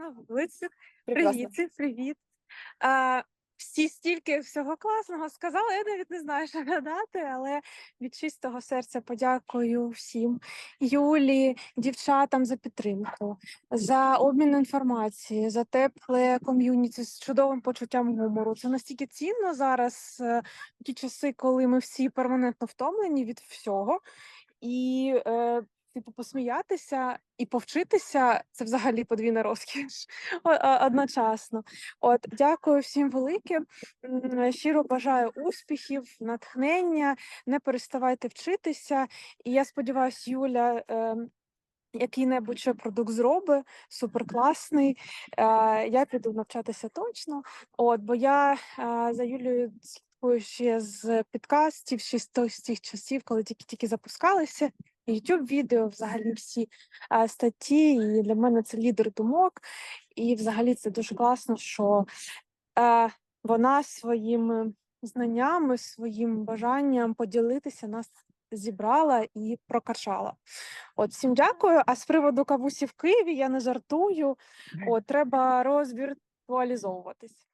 на вулицю. Привіт, привіт. А, всі стільки всього класного сказали, я навіть не знаю, що гадати, але від чистого серця подякую всім Юлі, дівчатам за підтримку, за обмін інформацією, за тепле ком'юніті з чудовим почуттям гумору. Це настільки цінно зараз, е, в ті часи, коли ми всі перманентно втомлені від всього. І е, типу, посміятися і повчитися це взагалі подвійна розкіш одночасно. От, дякую всім велике. Щиро бажаю успіхів, натхнення, не переставайте вчитися. І я сподіваюся, Юля. Е, який-небудь ще продукт зробить, суперкласний. Е, я піду навчатися точно. От, бо я е, за Юлією слідкую ще з підкастів, ще з тих часів, коли тільки-тільки запускалися. Youtube відео, взагалі всі е, статті. І для мене це лідер думок. І взагалі це дуже класно, що е, вона своїми знаннями, своїм бажанням поділитися нас зібрала і прокачала. От всім дякую. А з приводу кавусі в Києві я не жартую. От треба розвіртуалізовуватись.